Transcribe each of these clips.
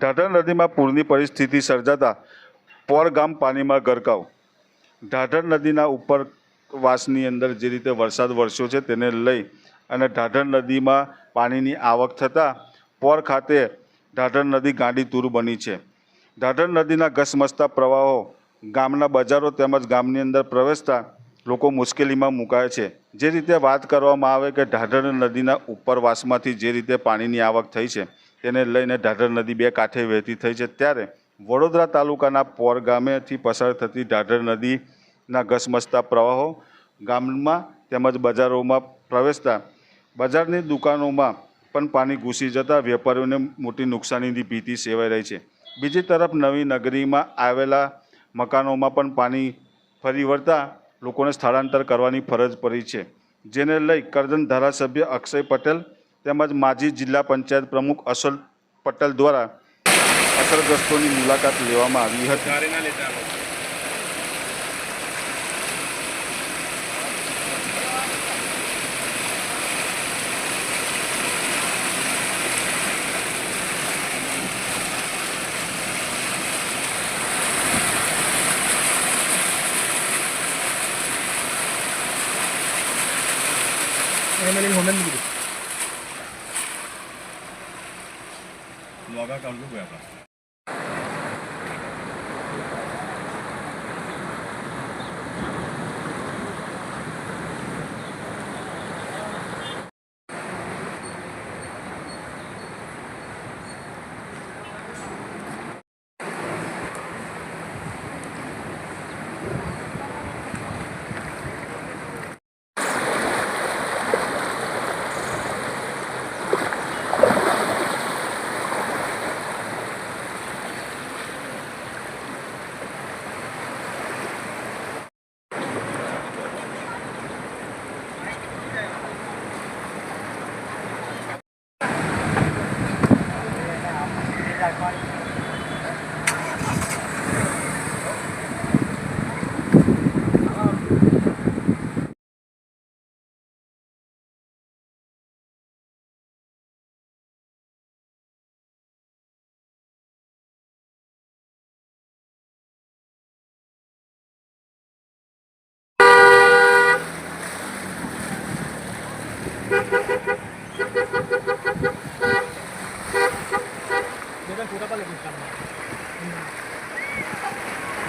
ઢાઢર નદીમાં પૂરની પરિસ્થિતિ સર્જાતા પોર ગામ પાણીમાં ગરકાવ. ઢાઢર નદીના ઉપર વાસની અંદર જે રીતે વરસાદ વરસ્યો છે તેને લઈ અને ઢાઢર નદીમાં પાણીની આવક થતાં પોર ખાતે ઢાઢર નદી ગાંડી તૂર બની છે. ઢાઢર નદીના ઘસમસતા પ્રવાહો ગામના બજારો તેમજ ગામની અંદર પ્રવેશતા લોકો મુશ્કેલીમાં મુકાય છે. જે રીતે વાત કરવામાં આવે કે ઢાઢર નદીના ઉપરવાસમાંથી જે રીતે પાણીની આવક થઈ છે તેને લઈને ઢાઢર નદી બે કાંઠે વહેતી થઈ છે. ત્યારે વડોદરા તાલુકાના પોર ગામેથી પસાર થતી ઢાઢર નદીના ઘસમસતા પ્રવાહો ગામમાં તેમજ બજારોમાં પ્રવેશતા બજારની દુકાનોમાં પણ પાણી ઘૂસી જતાં વેપારીઓને મોટી નુકસાનીની ભીતિ સેવાઈ રહી છે. બીજી તરફ નવી નગરીમાં આવેલા મકાનોમાં પણ પાણી ફરી વળતા લોકોને સ્થળાંતર કરવાની ફરજ પડી છે. જેને લઈ કરજણ ધારાસભ્ય અક્ષય પટેલ તેમજ માજી જિલ્લા પંચાયત પ્રમુખ અસલ પટેલ દ્વારા અસરગ્રસ્તોની મુલાકાત લેવામાં આવી હતી Emeling Homen ਵਾਗਾ ਕਰ ਜੋ ਹੋਇਆ Bye.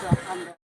Gracias.